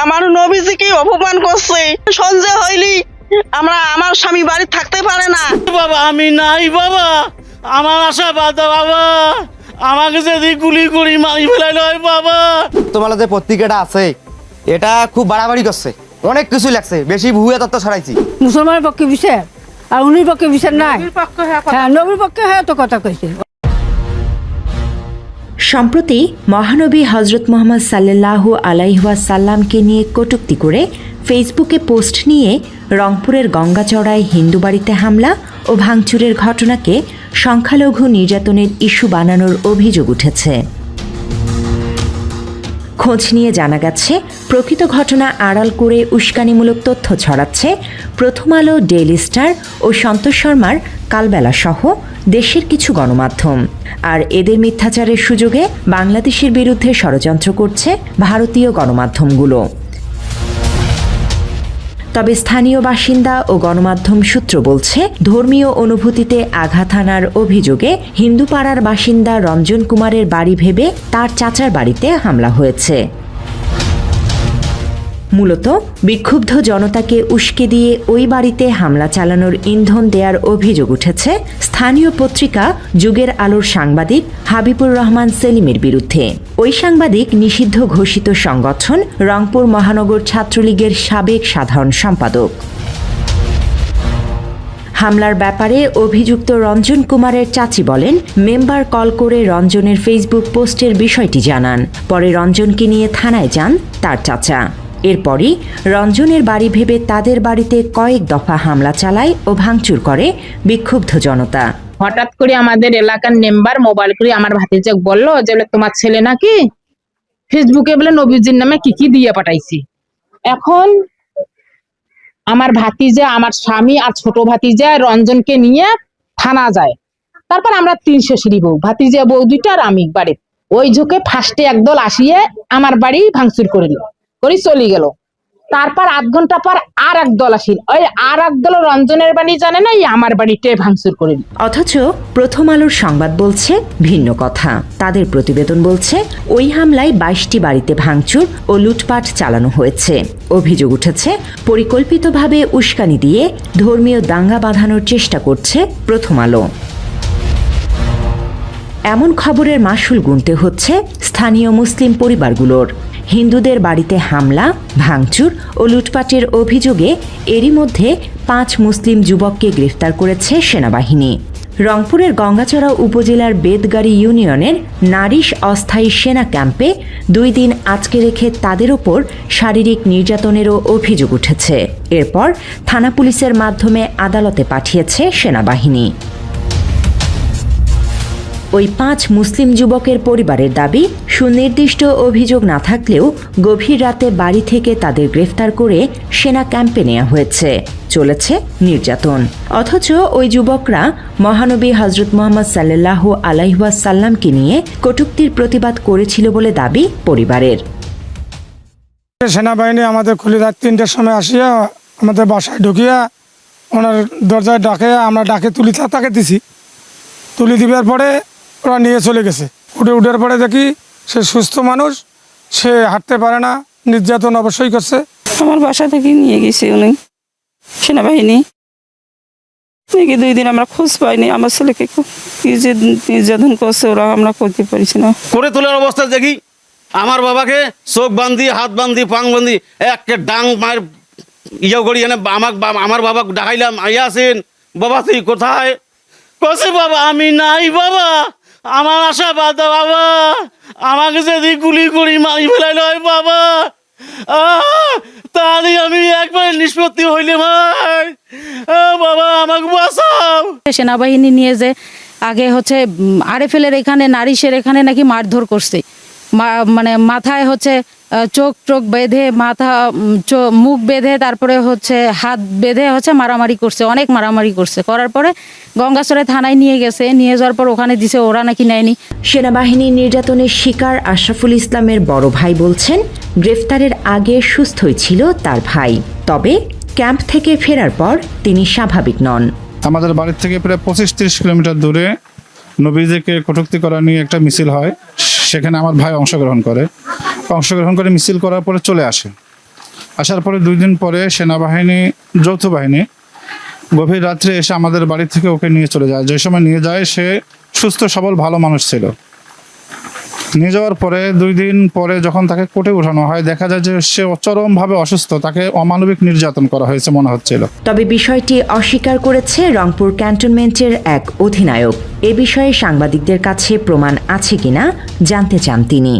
আমার নবীজিকে অপমান করছে। সঞ্জয় হইলি আমরা আমার স্বামী বাড়ি থাকতে পারে না। বাবা আমি নাই বাবা। আমার আশা বাদ দাও বাবা। আমাকে যদি গুলি করি মারি ফেলাই নয় বাবা। তোমার যে পত্রিকাটা আছে এটা খুব বাড়াবাড়ি করছে। অনেক কিছু লাগছে বেশি ভুয়া তত্ত্ব ছড়াইছি। মুসলমানের পক্ষে বিচার আর উনির পক্ষে বিচার নাই। হ্যাঁ নবীর পক্ষে হ্যাঁ তো কথা কইছে। সম্প্রতি মহানবী হজরত মোহাম্মদ সাল্লাল্লাহু আলাইহাসাল্লামকে নিয়ে কটুক্তি করে ফেসবুকে পোস্ট নিয়ে রংপুরের গঙ্গাচড়ায় হিন্দু বাড়িতে হামলা ও ভাঙচুরের ঘটনাকে সংখ্যালঘু নির্যাতনের ইস্যু বানানোর অভিযোগ উঠেছে। খোঁজ নিয়ে জানা গেছে, প্রকৃত ঘটনা আড়াল করে উস্কানিমূলক তথ্য ছড়াচ্ছে, প্রথম আলো, ডেইলি স্টার ও সন্তোষ শর্মার কালবেলা সহ দেশের কিছু গণমাধ্যম। আর এদের মিথ্যাচারের সুযোগে বাংলাদেশের বিরুদ্ধে ষড়যন্ত্র করছে ভারতীয় গণমাধ্যমগুলো। তবে স্থানীয় বাসিন্দা ও গণমাধ্যম সূত্র বলছে, ধর্মীয় অনুভূতিতে আঘাত আনার অভিযোগে হিন্দুপাড়ার বাসিন্দা রঞ্জন কুমারের বাড়ি ভেবে তার চাচার বাড়িতে হামলা হয়েছে। মূলত বিক্ষুব্ধ জনতাকে উস্কে দিয়ে ওই বাড়িতে হামলা চালানোর ইন্ধন দেওয়ার অভিযোগ উঠেছে স্থানীয় পত্রিকা যুগের আলোর সাংবাদিক হাবিবুর রহমান সেলিমের বিরুদ্ধে। ওই সাংবাদিক নিষিদ্ধ ঘোষিত সংগঠন রংপুর মহানগর ছাত্রলীগের সাবেক সাধারণ সম্পাদক। হামলার ব্যাপারে অভিযুক্ত রঞ্জন কুমারের চাচি বলেন, মেম্বার কল করে রঞ্জনের ফেসবুক পোস্টের বিষয়টি জানান। পরে রঞ্জনকে নিয়ে থানায় যান তার চাচা। এরপরই রঞ্জনের বাড়ি ভেবে তাদের বাড়িতে কয়েক দফা হামলা চালায় ও ভাঙচুর করে বিক্ষুব্ধ জনতা। হঠাৎ করে আমাদের এলাকার মেম্বার মোবাইল করে আমার ভাতিজা বলল যে তোমার ছেলে নাকি ফেসবুকে বলে নবীজির নামে কি কি দিয়ে পাঠাইছি? এখন আমার ভাতিজা, আমার স্বামী আর ছোট ভাতিজা রঞ্জনকে নিয়ে থানা যায়। তারপর আমরা তিনশো সিঁড়ি বউ, ভাতিজা বউ দুইটা আর আমি বাড়ি ওই ঝোঁকে ফার্স্টে একদল আসিয়ে আমার বাড়ি ভাঙচুর করিল করি, চলে গেল। তারপর আধ ঘণ্টা পর আর এক দল আসিল। ওই আর এক দল রঞ্জনের বাড়ি জানে না, এই আমার বাড়িতে ভাঙচুর করিল অথচ প্রথম আলোর সংবাদ বলছে ভিন্ন কথা। তাদের প্রতিবেদন বলছে, ওই হামলায় বাইশটি বাড়িতে ভাঙচুর ও লুটপাট চালানো হয়েছে। অভিযোগ উঠেছে, পরিকল্পিতভাবে উস্কানি দিয়ে ধর্মীয় দাঙ্গা বাঁধানোর চেষ্টা করছে প্রথম আলো। এমন খবরের মাসুল গুনতে হচ্ছে স্থানীয় মুসলিম পরিবারগুলোর। হিন্দুদের বাড়িতে হামলা, ভাঙচুর ও লুটপাটের অভিযোগে এরই মধ্যে পাঁচ মুসলিম যুবককে গ্রেফতার করেছে সেনাবাহিনী। রংপুরের গঙ্গাচড়া উপজেলার বেদগাড়ি ইউনিয়নের নারিশ অস্থায়ী সেনা ক্যাম্পে দুই দিন আটকে রেখে তাদের ওপর শারীরিক নির্যাতনেরও অভিযোগ উঠেছে। এরপর থানা পুলিশের মাধ্যমে আদালতে পাঠিয়েছে সেনাবাহিনী। ওই পাঁচ মুসলিম যুবকের পরিবারের দাবি, সুনির্দিষ্ট অভিযোগ না থাকলেও গভীর রাতে বাড়ি থেকে তাদের গ্রেফতার করে সেনা ক্যাম্পে নেওয়া হয়েছে। চলেছে নির্যাতন। অথচ ওই যুবকরা মহানবী হজরত মোহাম্মদ সাল্লাহ আলাইহাসাল্লামকে নিয়ে কটূক্তির প্রতিবাদ করেছিল বলে দাবি পরিবারের। সেনাবাহিনী আমাদের খুলে রাত তিনটার সময় আসিয়া আমাদের বাসায় ঢুকিয়া ওনার দরজায় ডাকে, আমরা ডাকে তুলি তাকে দিছি। তুলি দিবার পরে ওরা নিয়ে চলে গেছে। উঠে উঠার পরে দেখি সে সুস্থ মানুষ সে হাঁটতে পারে না নির্যাতন অবশ্যই করছে। আমার বাসা থেকে নিয়ে গেছে উনি। সেনাবাহিনী। নাকি দুই দিন আমরা খোঁজ পাইনি আমার ছেলেকে খুব কি যে নির্যাতন করছে ওরা আমরা করতে পারছি না। করে তোলার অবস্থা দেখি আমার বাবাকে চোখ বান্ধি হাত বান্ধি পাং বান্ধি একে ডাং মায়ের ইয়ে করি এনে আমাক বা- আমার বাবা ডাকাইলাম আইয়া আছেন বাবা তুই কোথায়? কসে বাবা আমি নাই বাবা। আমার আশা বাদ বাবা। আমাকে যদি গুলি করি মারি ফেলাই নয় বাবা। তাহলে আমি একবার নিষ্পত্তি হইলে ভাই। বাবা, আমাকে বাঁচাও। সেনাবাহিনী নিয়ে যে আগে হচ্ছে আরে ফেলের এখানে, নারিশের এখানে নাকি মারধর করছে। মানে মাথায় হচ্ছে চোখ চোখ বেঁধে মাথা মুখ বেঁধে তারপরে হচ্ছে হাত বেঁধে হচ্ছে মারামারি করছে অনেক মারামারি করছে। করার পরে গঙ্গাচরে থানায় নিয়ে গেছে নিয়ে যাওয়ার পর ওখানে দিছে ওরা নাকি নেয়নি। সেনাবাহিনী নির্যাতনের শিকার আশরাফুল ইসলামের বড় ভাই বলছেন গ্রেফতারের আগে সুস্থই ছিল তার ভাই তবে ক্যাম্প থেকে ফেরার পর তিনি স্বাভাবিক নন। আমাদের বাড়ির থেকে প্রায় পঁচিশ তিরিশ কিলোমিটার দূরে নবীজিকে কটূক্তি করা নিয়ে একটা মিছিল হয়। সেখানে আমার ভাই অংশগ্রহণ করে। অংশগ্রহণ করে মিছিল করার পরে চলে আসে। আসার পরে দুই দিন পরে সেনাবাহিনী, যৌথ বাহিনী গভীর রাত্রে এসে আমাদের বাড়ি থেকে ওকে নিয়ে চলে যায়। যে সময় নিয়ে যায়, সে সুস্থ, সবল, ভালো মানুষ ছিল। নিয়ে যাওয়ার পরে দুই দিন পরে যখন তাকে কোটে উঠানো হয়, দেখা যায় যে সে চরমভাবে অসুস্থ। তাকে অমানবিক নির্যাতন করা হয়েছে মনে হচ্ছিল। তবে বিষয়টি অস্বীকার করেছে রংপুর ক্যান্টনমেন্টের এক অধিনায়ক। এ বিষয়ে সাংবাদিকদের কাছে প্রমাণ আছে কিনা জানতে চান তিনি।